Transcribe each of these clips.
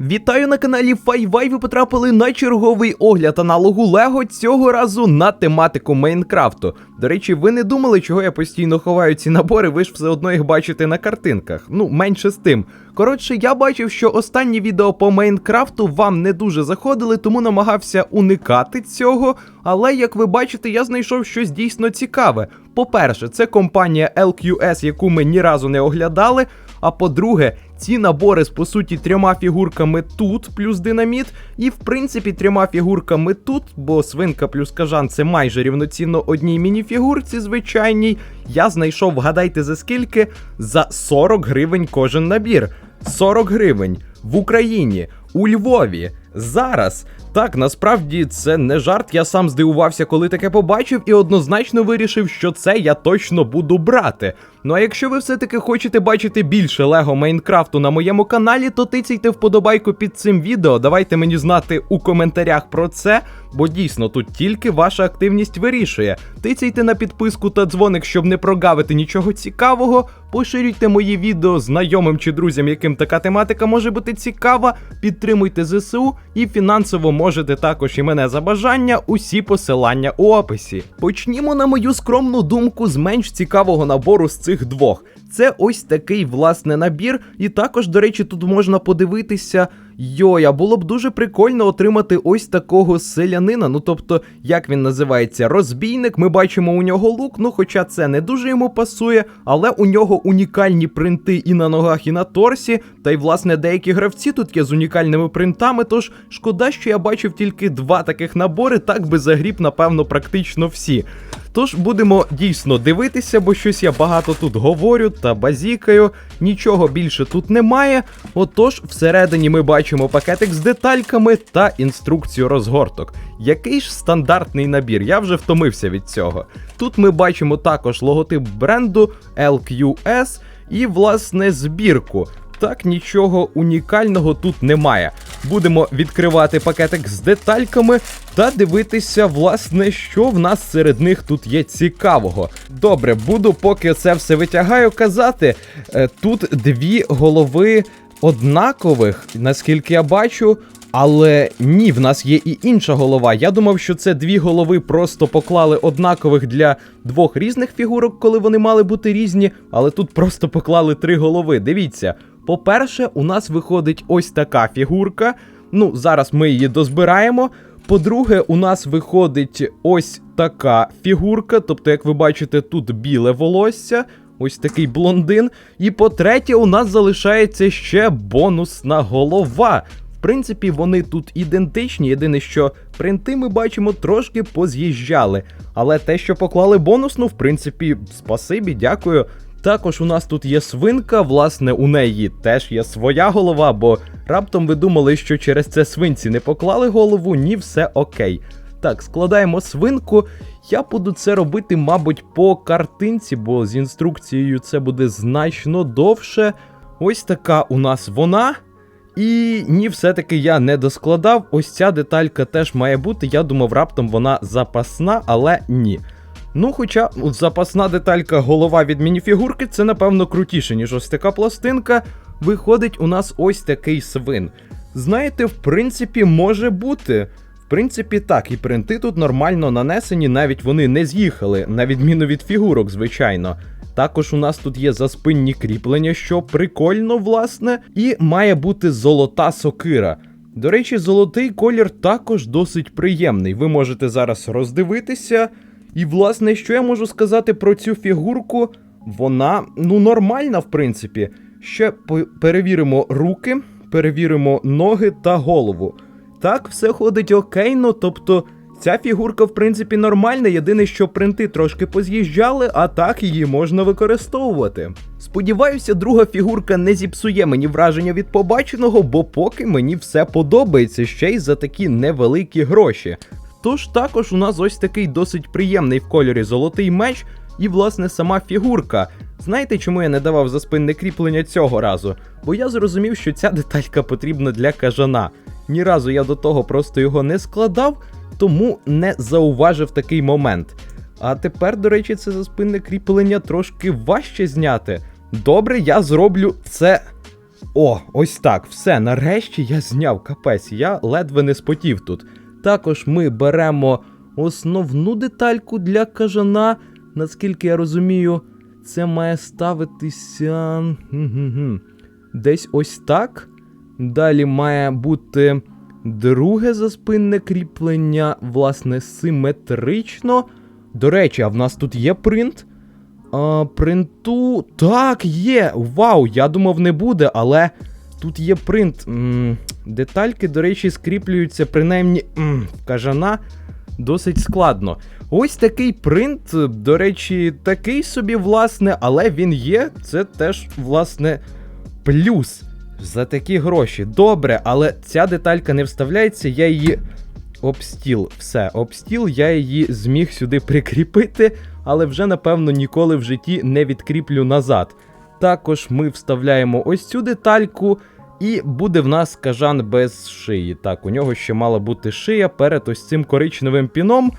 Вітаю на каналі Файвай. Ви потрапили на черговий огляд аналогу Лего цього разу на тематику Майнкрафту. До речі, ви не думали, чого я постійно ховаю ці набори, ви ж все одно їх бачите на картинках. Ну, менше з тим. Коротше, я бачив, що останні відео по Майнкрафту вам не дуже заходили, тому намагався уникати цього. Але як ви бачите, я знайшов щось дійсно цікаве. По-перше, це компанія LQS, яку ми ні разу не оглядали. А по-друге, ці набори з по суті трьома фігурками тут, плюс динаміт, і в принципі трьома фігурками тут, бо свинка плюс кажан це майже рівноцінно одній мініфігурці звичайній. Я знайшов, вгадайте за скільки? За 40 гривень кожен набір. 40 гривень в Україні, у Львові. Зараз. Так, насправді це не жарт. Я сам здивувався, коли таке побачив, і однозначно вирішив, що це я точно буду брати. Ну а якщо ви все-таки хочете бачити більше Лего Майнкрафту на моєму каналі, то тицяйте вподобайку під цим відео. Давайте мені знати у коментарях про це, бо дійсно тут тільки ваша активність вирішує. Тицяйте на підписку та дзвоник, щоб не прогавити нічого цікавого. Поширюйте мої відео знайомим чи друзям, яким така тематика може бути цікава. Підтримуйте ЗСУ і фінансово можете також і мене за бажання. Усі посилання у описі. Почнімо на мою скромну думку з менш цікавого набору з цих двох. Це ось такий власне набір, і також, до речі, тут можна подивитися. Йой, а було б дуже прикольно отримати ось такого селянина. Ну тобто, як він називається, розбійник. Ми бачимо у нього лук, ну хоча це не дуже йому пасує, але у нього унікальні принти і на ногах, і на торсі. Та й власне деякі гравці тут є з унікальними принтами. Тож шкода, що я бачив тільки два таких набори, так би загріб, напевно, практично всі. Тож будемо дійсно дивитися, бо щось я багато тут говорю та базікаю. Нічого більше тут немає. Отож, всередині ми бачимо пакетик з детальками та інструкцію розгорток. Який ж стандартний набір? Я вже втомився від цього. Тут ми бачимо також логотип бренду LQS і, власне, збірку. Так, нічого унікального тут немає. Будемо відкривати пакетик з детальками та дивитися, власне, що в нас серед них тут є цікавого. Добре, буду, поки це все витягаю, казати. Е, Тут дві голови однакових, наскільки я бачу. Але ні, в нас є і інша голова. Я думав, що це дві голови просто поклали однакових для двох різних фігурок, коли вони мали бути різні, але тут просто поклали три голови. Дивіться. По-перше, у нас виходить ось така фігурка. Ну, зараз ми її дозбираємо. По-друге, у нас виходить ось така фігурка. Тобто, як ви бачите, тут біле волосся, ось такий блондин. І по-третє, у нас залишається ще бонусна голова. Принципі, вони тут ідентичні. Єдине, що принти ми бачимо трошки поз'їжджали. Але те, що поклали бонусну, в принципі, спасибі, дякую. Також у нас тут є свинка, власне, у неї теж є своя голова, бо раптом ви думали, що через це свинці не поклали голову, ні, все окей. Так, складаємо свинку. Я буду це робити, мабуть, по картинці, бо з інструкцією це буде значно довше. Ось така у нас вона. І ні, все-таки я не доскладав. Ось ця деталька теж має бути. Я думав, раптом вона запасна, але ні. Ну, хоча запасна деталька голова від мініфігурки, це напевно крутіше, ніж ось така пластинка. Виходить, у нас ось такий свин. Знаєте, в принципі, може бути. В принципі, так, і принти тут нормально нанесені, навіть вони не з'їхали, на відміну від фігурок, звичайно. Також у нас тут є заспинні кріплення, що прикольно, власне, і має бути золота сокира. До речі, золотий колір також досить приємний. Ви можете зараз роздивитися. І, власне, що я можу сказати про цю фігурку? Вона ну нормальна, в принципі. Ще перевіримо руки, перевіримо ноги та голову. Так, все ходить окейно, тобто ця фігурка, в принципі, нормальна. Єдине, що принти трошки поз'їжджали, а так її можна використовувати. Сподіваюся, друга фігурка не зіпсує мені враження від побаченого, бо поки мені все подобається ще й за такі невеликі гроші. Тож також у нас ось такий досить приємний в кольорі золотий меч, і, власне, сама фігурка. Знаєте, чому я не давав заспинне кріплення цього разу? Бо я зрозумів, що ця деталька потрібна для кажана. Ні разу я до того просто його не складав, тому не зауважив такий момент. А тепер, до речі, це заспинне кріплення трошки важче зняти. Добре, я зроблю це. О, ось так, все, нарешті я зняв капець, я ледве не спотів тут. Також ми беремо основну детальку для кажана. Наскільки я розумію, це має ставитися. Десь ось так. Далі має бути друге заспинне кріплення, власне, симетрично. До речі, а в нас тут є принт. А, принту. Так, є! Вау! Я думав, не буде, але тут є принт. М, детальки, до речі, скріплюються, принаймні м, в кажана досить складно. Ось такий принт, до речі, такий собі, власне, але він є. Це теж, власне, плюс за такі гроші. Добре, але ця деталька не вставляється, я її обстіл. Все, обстіл, я її зміг сюди прикріпити, але вже, напевно, ніколи в житті не відкріплю назад. Також ми вставляємо ось цю детальку, і буде в нас кажан без шиї. Так, у нього ще мала бути шия перед ось цим коричневим піном.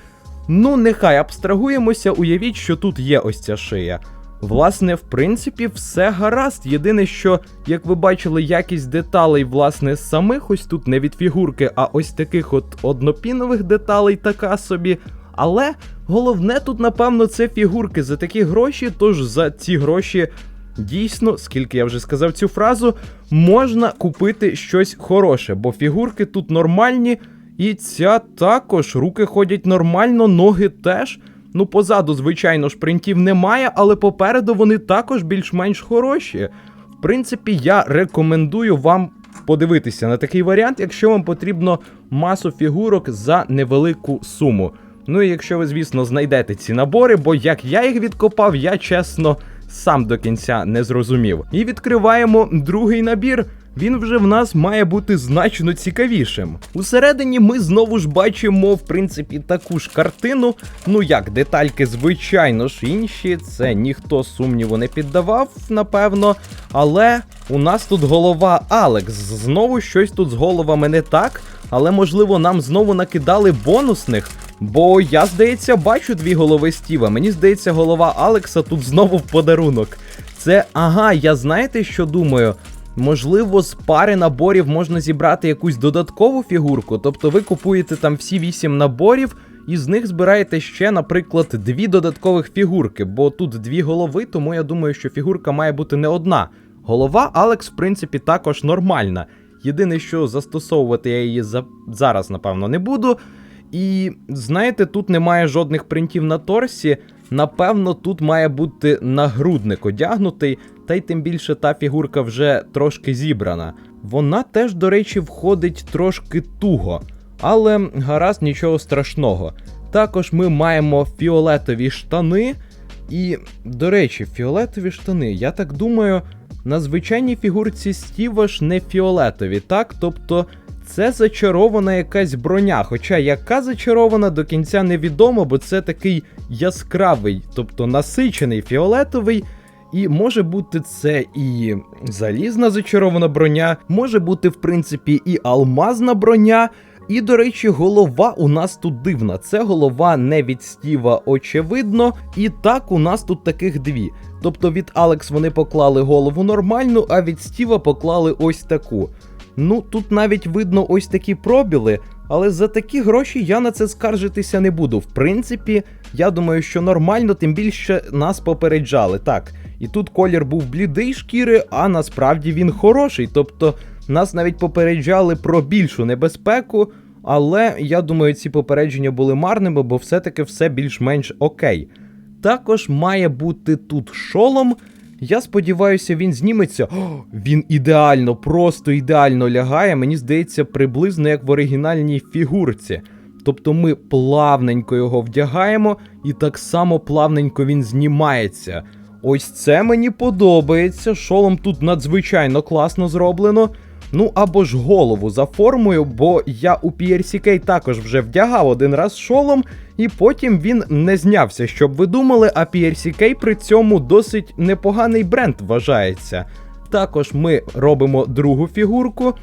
Ну, нехай абстрагуємося, уявіть, що тут є ось ця шия. Власне, в принципі, все гаразд. Єдине, що, як ви бачили, якість деталей, власне, самих ось тут не від фігурки, а ось таких от однопінових деталей така собі. Але головне тут, напевно, це фігурки за такі гроші, тож за ці гроші. Дійсно, скільки я вже сказав цю фразу, можна купити щось хороше, бо фігурки тут нормальні, і ця також руки ходять нормально, ноги теж. Ну, позаду, звичайно ж, принтів немає, але попереду вони також більш-менш хороші. В принципі, я рекомендую вам подивитися на такий варіант, якщо вам потрібно масу фігурок за невелику суму. Ну і якщо ви, звісно, знайдете ці набори, бо як я їх відкопав, я чесно сам до кінця не зрозумів. І відкриваємо другий набір. Він вже в нас має бути значно цікавішим. Усередині ми знову ж бачимо, в принципі, таку ж картину. Ну як, детальки, звичайно ж, інші. Це ніхто сумніву не піддавав, напевно. Але у нас тут голова Алекс. Знову щось тут з головами не так. Але можливо нам знову накидали бонусних. Бо я, здається, бачу дві голови Стіва. Мені здається, голова Алекса тут знову в подарунок. Це ага, я знаєте, що думаю? Можливо, з пари наборів можна зібрати якусь додаткову фігурку. Тобто ви купуєте там всі 8 наборів, і з них збираєте ще, наприклад, дві додаткових фігурки, бо тут дві голови, тому я думаю, що фігурка має бути не одна. Голова Алекс, в принципі, також нормальна. Єдине, що застосовувати я її за... зараз, напевно, не буду. І знаєте, тут немає жодних принтів на торсі. Напевно, тут має бути нагрудник одягнутий, та й тим більше та фігурка вже трошки зібрана. Вона теж, до речі, входить трошки туго, але гаразд нічого страшного. Також ми маємо фіолетові штани. І, до речі, фіолетові штани, я так думаю, на звичайній фігурці Стіва ж не фіолетові, так? Тобто це зачарована якась броня. Хоча яка зачарована до кінця невідомо, бо це такий яскравий, тобто насичений фіолетовий. І може бути це і залізна зачарована броня, може бути, в принципі, і алмазна броня. І, до речі, голова у нас тут дивна. Це голова не від Стіва, очевидно. І так у нас тут таких дві. Тобто від Алекс вони поклали голову нормальну, а від Стіва поклали ось таку. Ну, тут навіть видно ось такі пробіли, але за такі гроші я на це скаржитися не буду. В принципі, я думаю, що нормально, тим більше нас попереджали. Так, і тут колір був блідий шкіри, а насправді він хороший. Тобто нас навіть попереджали про більшу небезпеку. Але я думаю, ці попередження були марними, бо все-таки все більш-менш окей. Також має бути тут шолом. Я сподіваюся, він зніметься. О, він ідеально, просто ідеально лягає. Мені здається, приблизно як в оригінальній фігурці. Тобто ми плавненько його вдягаємо, і так само плавненько він знімається. Ось це мені подобається. Шолом тут надзвичайно класно зроблено. Ну або ж голову за формою, бо я у PRCK також вже вдягав один раз шолом, і потім він не знявся, щоб ви думали, а PRCK при цьому досить непоганий бренд вважається. Також ми робимо другу фігурку.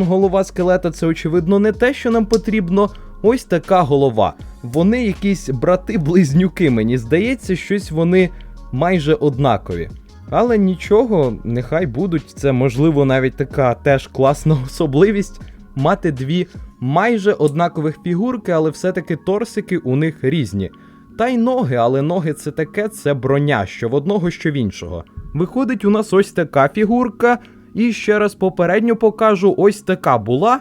Голова скелета це, очевидно, не те, що нам потрібно. Ось така голова. Вони якісь брати-близнюки, мені здається, щось вони майже однакові. Але нічого, нехай будуть. Це можливо навіть така теж класна особливість мати дві майже однакових фігурки, але все-таки торсики у них різні. Та й ноги, але ноги це таке, це броня, що в одного, що в іншого. Виходить, у нас ось така фігурка, і ще раз попередньо покажу, ось така була.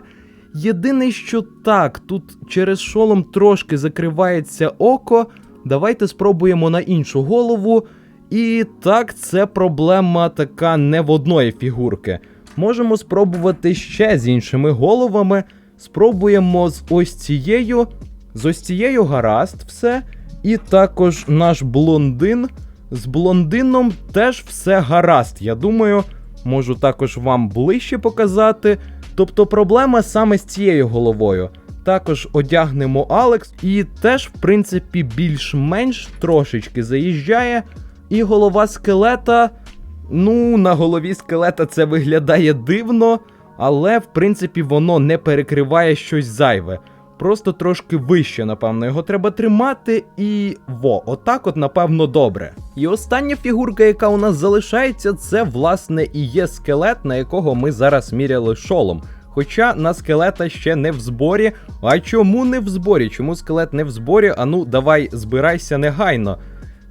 Єдине, що так, тут через шолом трошки закривається око. Давайте спробуємо на іншу голову. І так, це проблема така не в одної фігурки. Можемо спробувати ще з іншими головами. Спробуємо з ось цією. З ось цією гаразд все. І також наш блондин. З блондином теж все гаразд. Я думаю, можу також вам ближче показати. Тобто проблема саме з цією головою. Також одягнемо Алекс, і теж, в принципі, більш-менш трошечки заїжджає. І голова скелета. Ну, на голові скелета це виглядає дивно, але в принципі воно не перекриває щось зайве. Просто трошки вище, напевно, його треба тримати, і во, отак, от, напевно, добре. І остання фігурка, яка у нас залишається, це власне і є скелет, на якого ми зараз міряли шолом. Хоча на скелета ще не в зборі. А чому не в зборі? Чому скелет не в зборі? А ну, давай, збирайся негайно.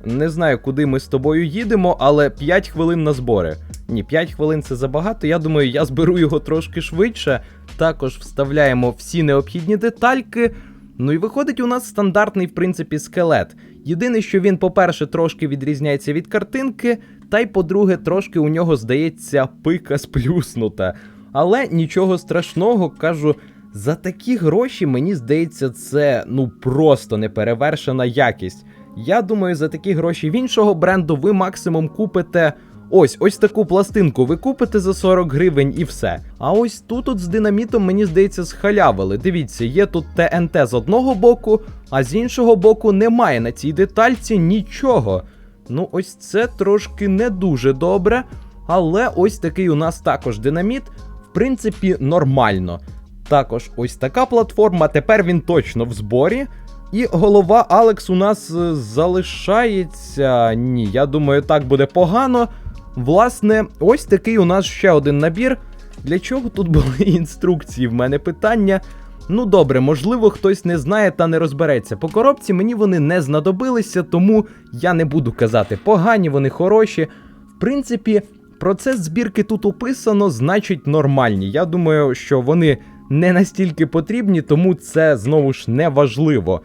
Не знаю, куди ми з тобою їдемо, але 5 хвилин на збори. Ні, 5 хвилин це забагато. Я думаю, я зберу його трошки швидше. Також вставляємо всі необхідні детальки. Ну і виходить у нас стандартний, в принципі, скелет. Єдине, що він, по-перше, трошки відрізняється від картинки, та й по-друге, трошки у нього здається пика сплюснута. Але нічого страшного, кажу, за такі гроші, мені здається, це ну просто неперевершена якість. Я думаю, за такі гроші в іншого бренду ви максимум купите. Ось ось таку пластинку ви купите за 40 гривень і все. А ось тут от з динамітом, мені здається, схалявили. Дивіться, є тут ТНТ з одного боку, а з іншого боку немає на цій детальці нічого. Ну, ось це трошки не дуже добре. Але ось такий у нас також динаміт, в принципі, нормально. Також ось така платформа, тепер він точно в зборі. І голова Алекс у нас е, залишається. Ні, я думаю, так буде погано. Власне, ось такий у нас ще один набір. Для чого тут були інструкції? В мене питання. Ну добре, можливо, хтось не знає та не розбереться. По коробці мені вони не знадобилися, тому я не буду казати, погані вони хороші. В принципі, процес збірки тут описано, значить нормальні. Я думаю, що вони не настільки потрібні, тому це знову ж не важливо.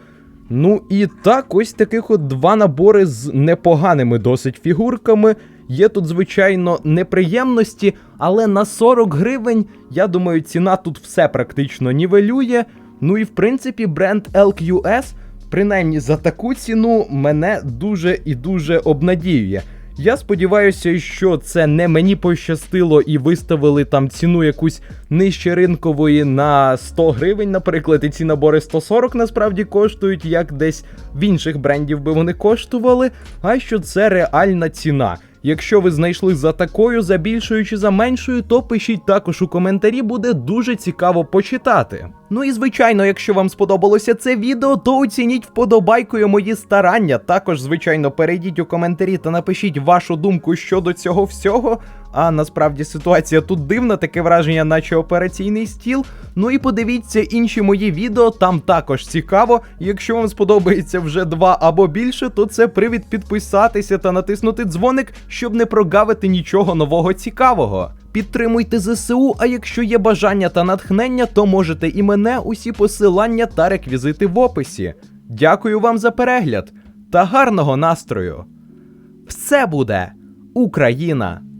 Ну і так, ось таких от два набори з непоганими досить фігурками. Є тут, звичайно, неприємності, але на 40 гривень, я думаю, ціна тут все практично нівелює. Ну і в принципі, бренд LQS, принаймні за таку ціну, мене дуже і дуже обнадіює. Я сподіваюся, що це не мені пощастило і виставили там ціну якусь нижче ринкової на 100 гривень, наприклад, і ці набори 140 насправді коштують, як десь в інших брендів би вони коштували, а що це реальна ціна. Якщо ви знайшли за такою, за більшою чи за меншою, то пишіть також у коментарі, буде дуже цікаво почитати. Ну і звичайно, якщо вам сподобалося це відео, то оцініть вподобайкою мої старання. Також, звичайно, перейдіть у коментарі та напишіть вашу думку щодо цього всього. А насправді ситуація тут дивна, таке враження, наче операційний стіл. Ну і подивіться інші мої відео, там також цікаво. Якщо вам сподобається вже два або більше, то це привід підписатися та натиснути дзвоник, щоб не прогавити нічого нового цікавого. Підтримуйте ЗСУ, а якщо є бажання та натхнення, то можете і мене усі посилання та реквізити в описі. Дякую вам за перегляд та гарного настрою! Все буде Україна!